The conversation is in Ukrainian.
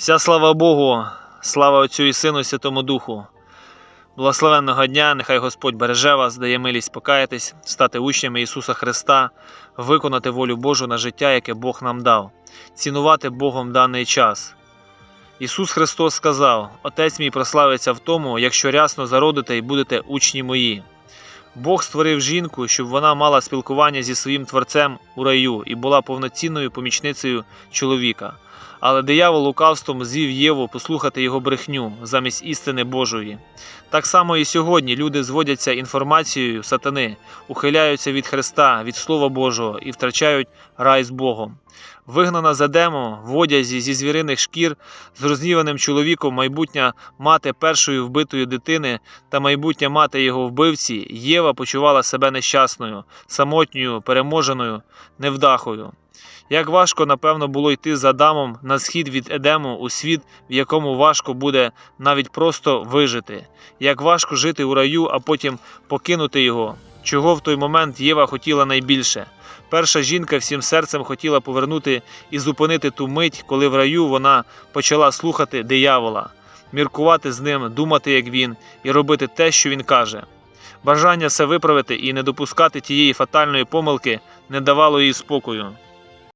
Вся слава Богу, слава Отцю і Сину, Святому Духу. Благословенного дня, нехай Господь береже вас, дає милість покаятись, стати учнями Ісуса Христа, виконати волю Божу на життя, яке Бог нам дав, цінувати Богом даний час. Ісус Христос сказав: Отець мій прославиться в тому, якщо рясно зародите і будете учні мої. Бог створив жінку, щоб вона мала спілкування зі своїм Творцем у раю і була повноцінною помічницею чоловіка. Але диявол лукавством звів Єву послухати його брехню замість істини Божої. Так само і сьогодні люди зводяться інформацією сатани, ухиляються від Христа, від Слова Божого і втрачають рай з Богом. Вигнана з Едему в одязі зі звіриних шкір з розніваним чоловіком майбутня мати першої вбитої дитини та майбутня мати його вбивці, Єва почувала себе нещасною, самотньою, переможеною, невдахою. Як важко, напевно, було йти за Адамом на схід від Едему у світ, в якому важко буде навіть просто вижити. Як важко жити у раю, а потім покинути його, чого в той момент Єва хотіла найбільше. Перша жінка всім серцем хотіла повернути і зупинити ту мить, коли в раю вона почала слухати диявола, міркувати з ним, думати, як він, і робити те, що він каже. Бажання все виправити і не допускати тієї фатальної помилки не давало їй спокою.